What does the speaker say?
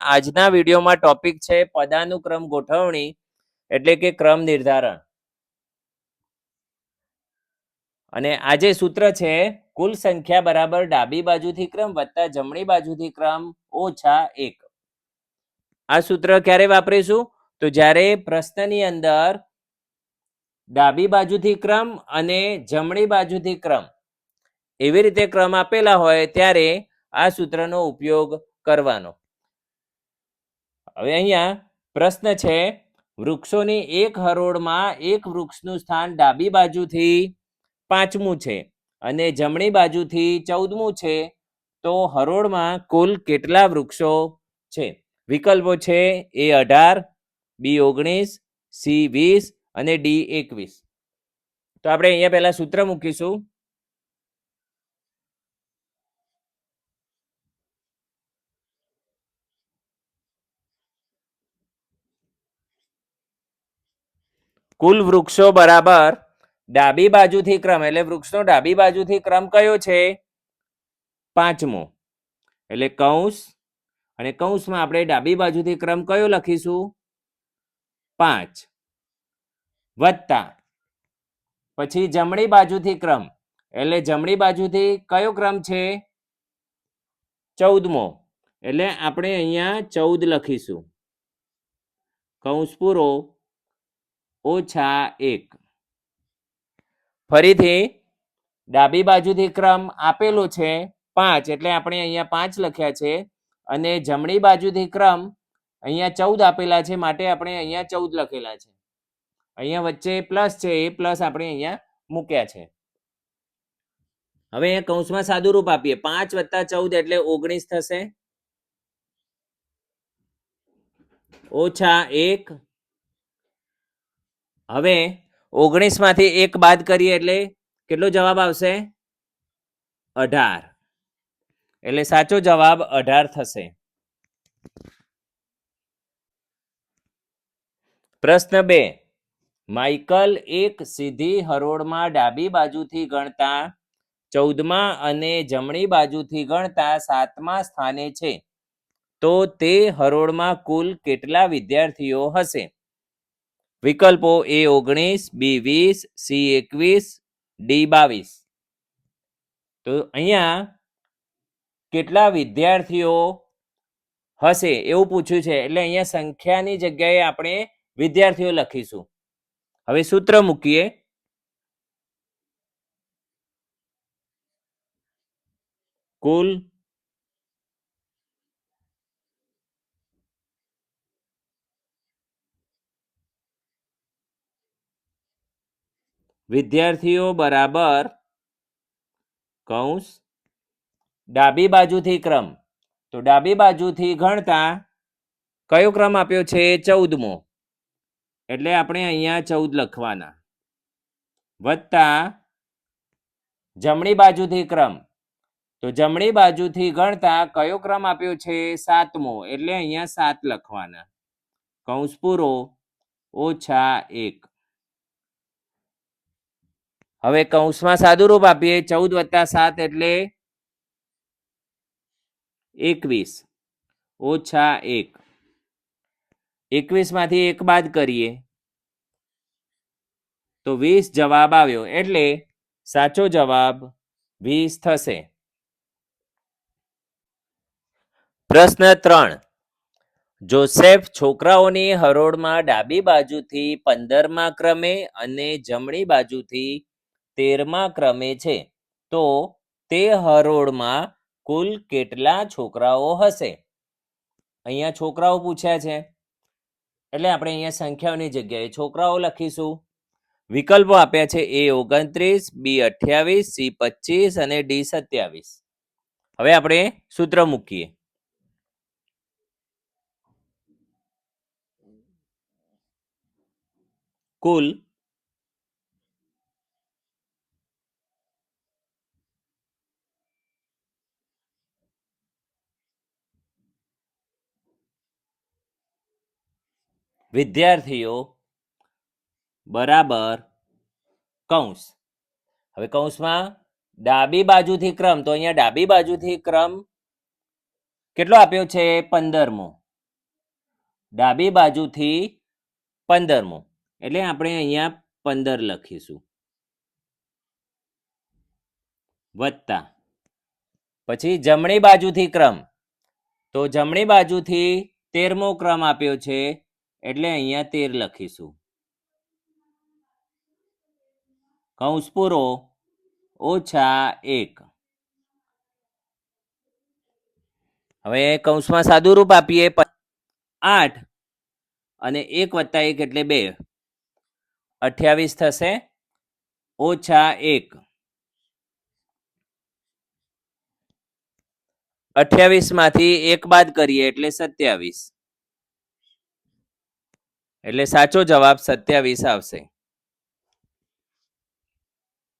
આજના વિડીયોમાં ટોપિક છે પદાનુક્રમ ગોઠવણી એટલે કે ક્રમ નિર્ધારણ. અને આજે સૂત્ર છે, કુલ સંખ્યા બરાબર ડાબી બાજુથી ક્રમ વત્તા જમણી બાજુથી ક્રમ ઓછા એક. આ સૂત્ર ક્યારે વાપરીશું? તો જ્યારે પ્રશ્નની અંદર ડાબી બાજુથી ક્રમ અને જમણી બાજુથી ક્રમ એવી રીતે ક્રમ આપેલા હોય ત્યારે આ સૂત્રનો ઉપયોગ કરવાનો. હવે અહીંયા પ્રશ્ન છે, વૃક્ષોની એક હરોળમાં એક વૃક્ષનું સ્થાન ડાબી બાજુથી પાંચમું છે અને જમણી બાજુથી ચૌદમું છે. તો હરોળમાં કુલ કેટલા વૃક્ષો છે? વિકલ્પો છે એ અઢાર, બી ઓગણીસ, સી વીસ અને ડી એકવીસ. તો આપણે અહીંયા પહેલા સૂત્ર મૂકીશું. કુલ વૃક્ષો બરાબર ડાબી બાજુથી ક્રમ, એટલે વૃક્ષનો ડાબી બાજુથી ક્રમ કયો છે? પાંચમો. એટલે કૌંસ, અને કૌંસમાં આપણે ડાબી બાજુથી ક્રમ કયો લખીશું? પાંચ. વત્તા. પછી જમણી બાજુથી ક્રમ, એટલે જમણી બાજુથી કયો ક્રમ છે? ચૌદમો. એટલે આપણે અહીંયા ચૌદ લખીશું. કૌંસ પૂરો. ઓછા એક. ફરીથી, ડાબી બાજુથી ક્રમ આપેલો છે પાંચ, એટલે આપણે અહીંયા પાંચ લખ્યા છે અને જમણી બાજુથી ક્રમ અહીંયા ચૌદ આપેલા છે, માટે આપણે અહીંયા ચૌદ લખેલા છે. અહીંયા વચ્ચે પ્લસ છે, એ પ્લસ આપણે અહીંયા મૂક્યા છે. હવે અહીંયા કૌંસમાં સાદું રૂપ આપીએ. પાંચ વત્તા ચૌદ એટલે ઓગણીસ થશે. ઓછા એક. હવે ઓગણીસમાંથી એક બાદ કરીએ એટલે કેટલો જવાબ આવશે? અઢાર. એટલે સાચો જવાબ અઢાર થશે. પ્રશ્ન બે. માઇકલ એક સીધી હરોળમાં ડાબી બાજુથી ગણતા ચૌદમા અને જમણી બાજુથી ગણતા સાતમા સ્થાને છે. તો તે હરોળમાં કુલ કેટલા વિદ્યાર્થીઓ હશે? વિકલ્પો એ ઓગણીસ, બી વીસ, સી એકવીસ, ડી બાવીસ. તો અહીંયા કેટલા વિદ્યાર્થીઓ હશે એવું પૂછ્યું છે. એટલે અહીંયા સંખ્યાની જગ્યાએ આપણે વિદ્યાર્થીઓ લખીશું. હવે સૂત્ર મૂકીએ. કુલ વિદ્યાર્થીઓ બરાબર કૌંસ. ડાબી બાજુથી ક્રમ. તો ડાબી બાજુથી ગણતા કયો ક્રમ આપ્યો છે? ચૌદમો. એટલે આપણે અહીંયા ચૌદ લખવાના. વત્તા જમણી બાજુથી ક્રમ. તો જમણી બાજુથી ગણતા કયો ક્રમ આપ્યો છે? સાતમો. એટલે અહીંયા સાત લખવાના. કૌંસ પૂરો ઓછા એક. હવે કૌંસમાં સાદુરૂપ આપીએ. ચૌદ વત્તા સાત એટલે એકવીસ. ઓછા એક. એકવીસમાંથી એક બાદ કરીએ. તો વીસ જવાબ આવ્યો. એટલે સાચો જવાબ વીસ થશે. પ્રશ્ન ત્રણ. જોસેફ છોકરાઓની હરોળમાં ડાબી બાજુથી પંદરમા ક્રમે અને જમણી બાજુથી તેરમા ક્રમે છે. તો તે હરોળમાં કુલ કેટલા છોકરાઓ હશે? અહીંયા છોકરાઓ પૂછ્યા છે. એટલે આપણે અહીંયા સંખ્યાઓની જગ્યાએ છોકરાઓ લખીશું. વિકલ્પો આપ્યા છે એ ઓગણત્રીસ, બી અઠ્યાવીસ, સી પચીસ અને ડી સત્યાવીસ. હવે આપણે સૂત્ર મૂકીએ. કુલ વિદ્યાર્થીઓ બરાબર કૌંસ. હવે કૌંસમાં ડાબી બાજુથી ક્રમ, તો અહીંયા ડાબી બાજુથી ક્રમ કેટલો આપ્યો છે? પંદરમો. ડાબી બાજુથી પંદરમો. એટલે આપણે અહીંયા પંદર લખીશું. વત્તા. પછી જમણી બાજુથી ક્રમ. તો જમણી બાજુથી તેરમો ક્રમ આપ્યો છે એટલે અહીંયા તેર લખીશું. કૌંસ પૂરો ઓછા એક. હવે કૌંસમાં સાદું રૂપ આપીએ આઠ અને એક વત્તા એક એટલે બે. અઠ્યાવીસ થશે, ઓછા એક. અઠ્યાવીસમાંથી એક બાદ કરીએ એટલે સત્યાવીસ. એટલે સાચો જવાબ સત્યાવીસ આવશે.